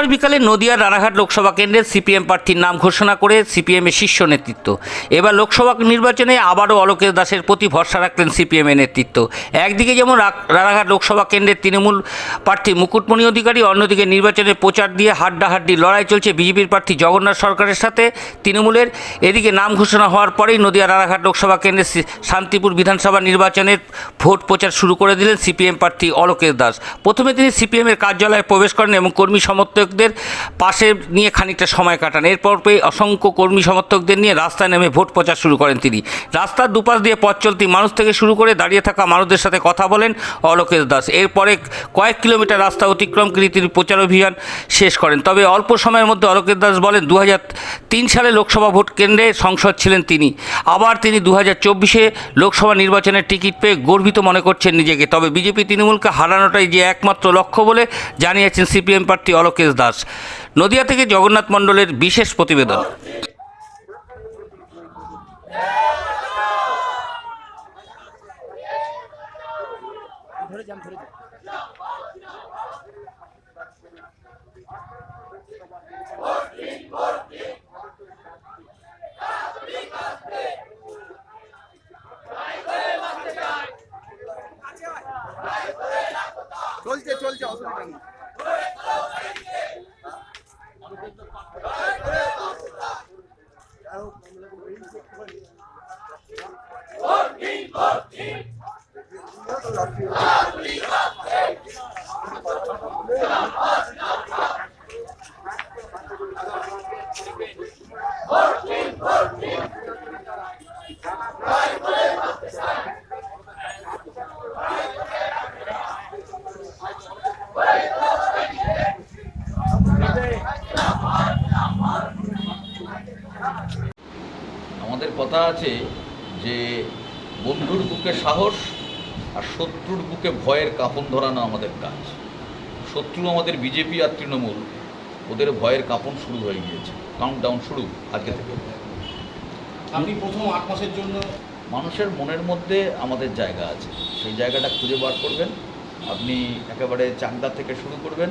বুধবার বিকালে নদিয়ার রানাঘাট লোকসভা কেন্দ্রের সিপিএম প্রার্থীর নাম ঘোষণা করে সিপিএমের শীর্ষ নেতৃত্ব। এবার লোকসভা নির্বাচনে আবারও অলোকেশ দাসের প্রতি ভরসা রাখলেন সিপিএমের নেতৃত্ব। একদিকে যেমন রানাঘাট লোকসভা কেন্দ্রের তৃণমূল প্রার্থী মুকুটমণি অধিকারী, অন্যদিকে নির্বাচনের প্রচার দিয়ে হাড্ডাহাড্ডি লড়াই চলছে বিজেপির প্রার্থী জগন্নাথ সরকারের সাথে তৃণমূলের। এদিকে নাম ঘোষণা হওয়ার পরেই নদিয়া রানাঘাট লোকসভা কেন্দ্রের শান্তিপুর বিধানসভা নির্বাচনের ভোট প্রচার শুরু করে দিলেন সিপিএম প্রার্থী অলোকেশ দাস। প্রথমে তিনি সিপিএমের কার্যালয়ে প্রবেশ করেন এবং কর্মী সমর্থকদের পাশে নিয়ে খানিকটা সময় কাটান। এরপর পেয়ে অসংখ্য কর্মী সমর্থকদের নিয়ে রাস্তায় নেমে ভোট প্রচার শুরু করেন তিনি। রাস্তার দুপাশ দিয়ে পথ চলতি মানুষ থেকে শুরু করে দাঁড়িয়ে থাকা মানুষদের সাথে কথা বলেন অলোকেশ দাস। এরপরে কয়েক কিলোমিটার রাস্তা অতিক্রম করে তিনি প্রচার অভিযান শেষ করেন। তবে অল্প সময়ের মধ্যে অলোকেশ দাস বলেন দু সালে লোকসভা ভোট কেন্দ্রে সংসদ ছিলেন তিনি। আবার তিনি দু হাজার চব্বিশে লোকসভা নির্বাচনের টিকিট পেয়ে গর্বিত মনে করছেন নিজেকে। তবে বিজেপি তৃণমূলকে হারানোটাই যে একমাত্র লক্ষ্য বলে জানিয়েছেন সিপিএম প্রার্থী অলোকেশ দাস। নদিয়া থেকে জগন্নাথ মণ্ডলের বিশেষ প্রতিবেদন। চলছে চলছে অসুবিধা নেই। Fucking, fucking. আমাদের কথা আছে যে বন্ধুর বুকে সাহস আর শত্রুর বুকে ভয়ের কাঁপন ধরানো আমাদের কাজ। শত্রু আমাদের বিজেপি আর তৃণমূল ওদের ভয়ের কাঁপন শুরু হয়ে গিয়েছে। কাউন্ট ডাউন শুরু আজকে থেকে। আপনি প্রথম আট মাসের জন্য মানুষের মনের মধ্যে আমাদের জায়গা আছে। সেই জায়গাটা খুঁজে বার করবেন। আপনি একেবারে চাকদা থেকে শুরু করবেন।